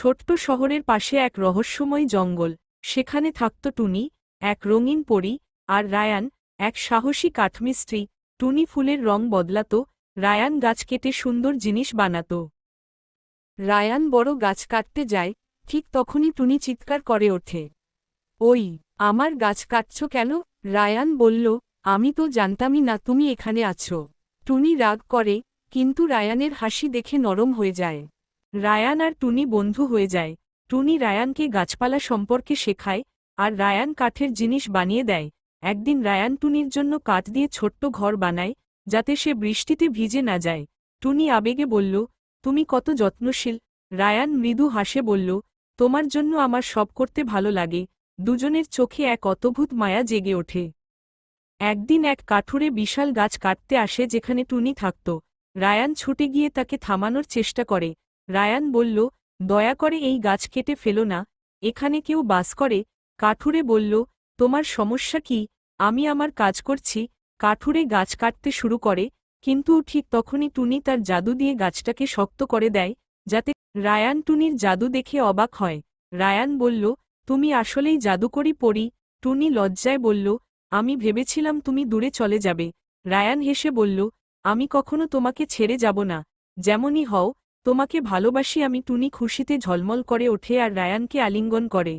ছোট্ট শহরের পাশে এক রহস্যময় জঙ্গল। সেখানে থাকত টুনি, এক রঙিন পরী আর রায়ান, এক সাহসী কাঠমিস্ত্রি। টুনি ফুলের রং বদলাত, রায়ান গাছ কেটে সুন্দর জিনিস বানাত। রায়ান বড় গাছ কাটতে যায়, ঠিক তখনই টুনি চিৎকার করে ওঠে। ওই, আমার গাছ কাটছ কেন? রায়ান বলল, আমি তো জানতামই না তুমি এখানে আছো। টুনি রাগ করে, কিন্তু রায়ানের হাসি দেখে নরম হয়ে যায়। রায়ান আর টুনি বন্ধু হয়ে যায়। টুনি রায়ানকে গাছপালা সম্পর্কে শেখায় আর রায়ান কাঠের জিনিস বানিয়ে দেয়। একদিন রায়ান টুনির জন্য কাঠ দিয়ে ছোট্ট ঘর বানায়, যাতে সে বৃষ্টিতে ভিজে না যায়। টুনি আবেগে বলল, তুমি কত যত্নশীল। রায়ান মৃদু হাসে বলল, তোমার জন্য আমার সব করতে ভালো লাগে। দুজনের চোখে এক অতভূত মায়া জেগে ওঠে। একদিন এক কাঠুরে বিশাল গাছ কাটতে আসে যেখানে টুনি থাকত। রায়ান ছুটে গিয়ে তাকে থামানোর চেষ্টা করে। রায়ান বলল, দয়া করে এই গাছ কেটে ফেলো না, এখানে কেউ বাস করে। কাঠুরে বলল, তোমার সমস্যা কি? আমি আমার কাজ করছি, কাঠুরে গাছ কাটতে শুরু করে, কিন্তু ঠিক তখনই টুনি তার জাদু দিয়ে গাছটাকে শক্ত করে দেয়, যাতে রায়ান টুনির জাদু দেখে অবাক হয়। রায়ান বলল, তুমি আসলেই জাদুকরি পড়ি টুনি লজ্জায় বলল, আমি ভেবেছিলাম তুমি দূরে চলে যাবে। রায়ান হেসে বলল, আমি কখনো তোমাকে ছেড়ে যাব না, যেমনই হও তোমাকে ভালোবাসি আমি টুনি খুশিতে ঝলমল করে ওঠে আর রায়ানকে আলিঙ্গন করে।